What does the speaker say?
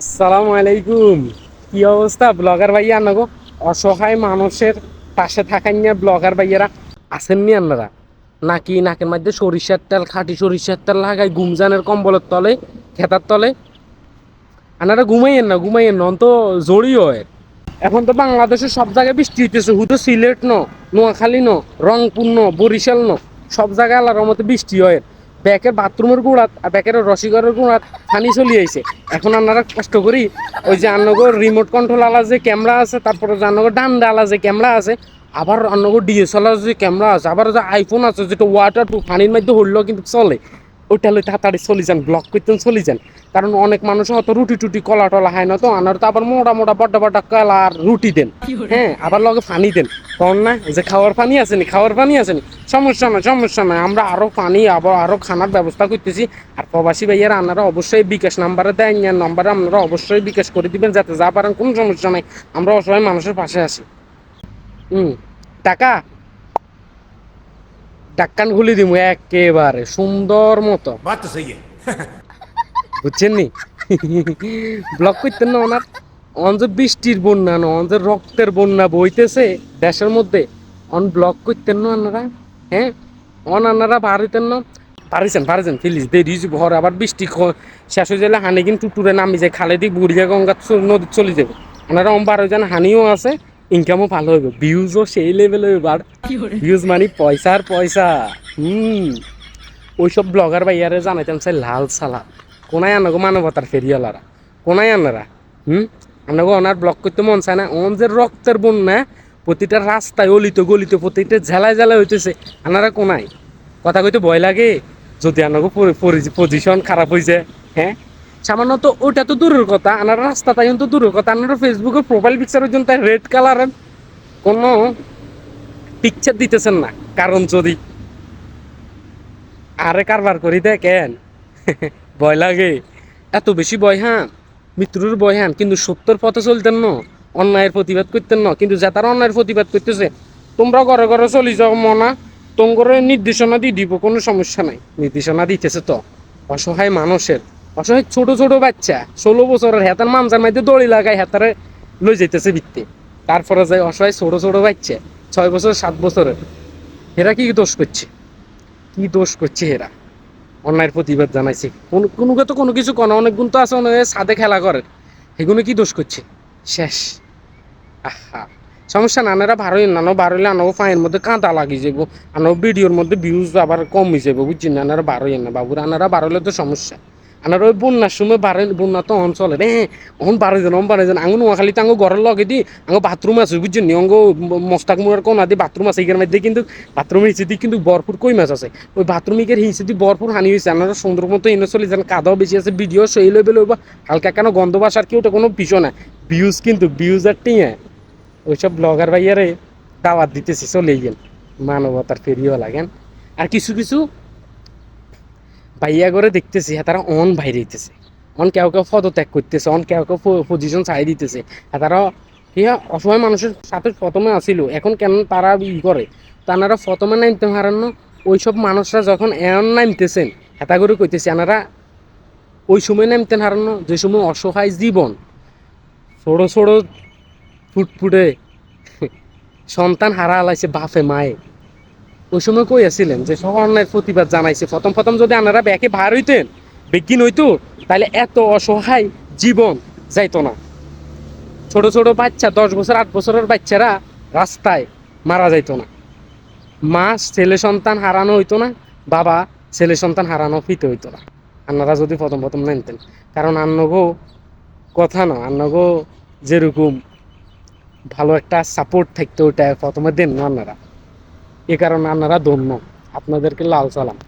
আসসালামু আলাইকুম। কি অবস্থা? ব্লগার ভাইয়া আনাগো। অসহায় মানুষের পাশে থাকাই নিয়ে ব্লগার ভাইয়ারা। আসেননি আপনারা? নাকি নাকের মধ্যে সরিষার তেল, খাঁটি সরিষার তেল লাগাই গুমজানের কম্বলের তলে, খেতার তলে? আনারা ঘুমাইয়েন না ঘুমাইয়েন না তো জড়ি হয়। এখন তো বাংলাদেশের সব জায়গায় বৃষ্টি হইতেছে। হুতো সিলেট ন, নোয়াখালী ন, রংপুর ন, বরিশাল ন, সব জায়গায় আল্লাহর মতো বৃষ্টি হয়। ব্যাকের বাথরুমের গুঁড়াত আর ব্যাকের রসিগরের গুঁড়াত পানি চলি আইছে। এখন আপনারা কষ্ট করি ওই যে আন্নগর রিমোট কন্ট্রোল আলা যে ক্যামেরা আছে, তারপরে যে আন্নগর ডান্ডা আলা যে ক্যামেরা আছে, আবার আন্নগর ডিএসএলআর যে ক্যামেরা আছে, আবার যে আইফোন আছে, যেটা ওয়াটার প্রুফ পানির মধ্যে হইলেও কিন্তু চলে। ওইটা লই তাড়াতাড়ি চলে যান ব্লক করতেন চলে যান। কারণ অনেক মানুষ হয়তো রুটি টুটি কলা টলা হয় না তো আনার তো আবার মোটা মোটা বড্ডা বড্ডা কলা আর রুটি দেন। হ্যাঁ আবার লগে পানি দেন। তখন না যে খাওয়ার পানি আসেনি খাওয়ার পানি আসেনি সমস্যা নাই সমস্যা নাই। আমরা আরও পানি আবার আরও খানার ব্যবস্থা করতেছি। আর প্রবাসী ভাইয়ারা আপনারা অবশ্যই বিকাশ নাম্বারে দেন নাম্বারে আপনারা অবশ্যই বিকাশ করে দিবেন যাতে যা পারেন কোনো সমস্যা নাই। আমরা অসহায় মানুষের পাশে আছি। হুম টাকা? ডাক্কান খুলি দিব একেবারে সুন্দর মতো। বুঝছেন নি? ব্লক করতেন না ওনার। অন যে বৃষ্টির বন্যা না অন যে রক্তের বন্যা বইতেছে দেশের মধ্যে অন ব্লক করতেন না আপনারা হ্যাঁ? অন আপনারা বাড়িতেন না। পারিছেন পারিছেন ফিলিস দেরি ঘর আবার বৃষ্টি শেষ হয়ে গেলে হানি কিন্তু টুটুরে নামি যায় খালে দিয়ে বুড়িয়া গঙ্গা নদী চলে যাবে। ওনারা অম্বার যান হানিও আছে ইনকামও ভালো হইবে ভিউজও সেই লেভেলে হইবে, আর ভিউজ মানে পয়সার পয়সা। হুম। ওইসব ব্লগার ভাইয়ারে জানাইতাম চাই লাল সালা। কোনায় আনাগো মানবতার ফেরিয়ালারা কোনায় আনারা হুম? আনাগো ওনার ব্লক করতে মন চায় না। ওন যে রক্তের বন্যা প্রতিটা রাস্তায় অলিত গলিত, প্রতিটা ঝেলায় ঝেলায় হইতেছে। আনারা কোনায়? কথা কইতে ভয় লাগে। যদি আনাগো পজিশন খারাপ হয়েছে হ্যাঁ? সামান্য তো ওটা তো দূরের কথা, আনার রাস্তা তাই তো দূরের কথা। আনারা ফেসবুকের প্রোফাইল পিকচারের জন্য তাই রেড কালারের কোনো পিকচার দিতেছেন না, কারণ যদি আরে কারবার করি দেখেন, ভয় লাগে। এত বেশি ভয় হ্যাঁ মৃত্যুর ভয় হ্যাঁ কিন্তু সত্যর পথে চলতেন না, অন্যায়ের প্রতিবাদ করতেন না। কিন্তু যে তারা অন্যায়ের প্রতিবাদ করতেছে, তোমরা ঘরে ঘরে চলে যাও মনা, তোমার নির্দেশনা দিয়ে দিব, কোনো সমস্যা নাই। নির্দেশনা দিতেছে তো, অসহায় মানুষের। অসহায় ছোট ছোট বাচ্চা, ষোলো বছরের হেতার মামজার মধ্যে দড়ি লাগায় হেতারে লই যাইতেছে ভিত্তি। তারপরে যায় অসহায় ছোট ছোট বাচ্চা, ছয় বছর, সাত বছরের। এরা কি দোষ করছে? কি দোষ করছে এরা অন্যায়ের প্রতিবাদ জানাইছে। কোনো কোনো তো কোনো কিছু কোনো, অনেক গুণ তো আছে, অনেক সাদে খেলা করে। এগুলো কি দোষ করছে? শেষ। আহা। সমস্যা না, আনারা ভারই নানো বারইলে আনো ফাইনের মধ্যে কাঁদা লাগি যাব আনো ভিডিওর মধ্যে ভিউজ আবার কম হয়ে যাব বুঝছি না আনারা বারোই না, বাবুরা, আনারা বারোলে তো সমস্যা। আনার ওই বন্যার সময় বারে বন্যা তো অঞ্চলে রে অন বারো জন অন বারো জন আঙুন নোয়াখালী তো আঙ্গো ঘরের লগে দি আঙ্গো বাথরুম আছে বুঝছি নি? অঙ্গ মস্তাক মুড়ার কোনা দি, বাথরুম আছে এখানে মধ্যে কিন্তু বাথরুমের হিসেবে দি কিন্তু ভরপুর কই মাছ আছে। ওই হিসেবে দি ভরপুর হানি হয়েছে আপনারা সুন্দর মতো এনে চলে যান, কাদাও বেশি আছে, ভিডিও সেই লেভেল হইবা হালকা কেন গন্ধ বাসার কি, ওটা কোনো পিছু না। ভিউজ কিন্তু ভিউজ আর টিয়া ওইসব ব্লগার ভাইয়ারে দাওয়াত দিতেছি চলে গেল। মানবতার ফেরিও লাগেন আর কিছু কিছু ভাইয়া করে দেখতেছি হ্যাঁ তারা অন বাইরে দিতেছে। অন কেউ কেউ পদত্যাগ করতেছে, অন কেউ কেউ পজিশন ছাই দিতেছে। হ্যাঁ তারা ইয়া অসহায় মানুষের সাথে প্রথমে আসিল এখন কেন তারা ই করে? তারা প্রথমে নামতে পারেন না, ওইসব মানুষরা যখন এমন নামতেছেন হেতা করে কইতেছে এনারা ওই সময় নামতে পারেন না, যে সময় অসহায় জীবন। ছোটো ছোটো ফুটফুটে সন্তান হারা হালাইছে বাপে, মায়ে। ওই সময় কই আছিলেন? যে সব অন্যায়ের প্রতিবাদ জানাইছে। প্রথম প্রথম যদি আনারা ব্যাকে ভার হইতেন বিজ্ঞান হইতো, তাহলে এত অসহায় জীবন যাইতো না। ছোট ছোট বাচ্চা, দশ বছর, আট বছরের বাচ্চারা রাস্তায় মারা যাইতো না। মা, ছেলে, সন্তান হারানো হইতো না, বাবা, ছেলে, সন্তান হারানো ফিতে হইতো না। আপনারা যদি প্রথম প্রথম নেনতেন কারণ আন্নগো কথা না, আন্নগো যেরকম ভালো একটা সাপোর্ট থাকতো ওটা প্রথমে দেন না আপনারা এ কারণে আপনারা ধন্য। আপনাদেরকে লাল সালাম।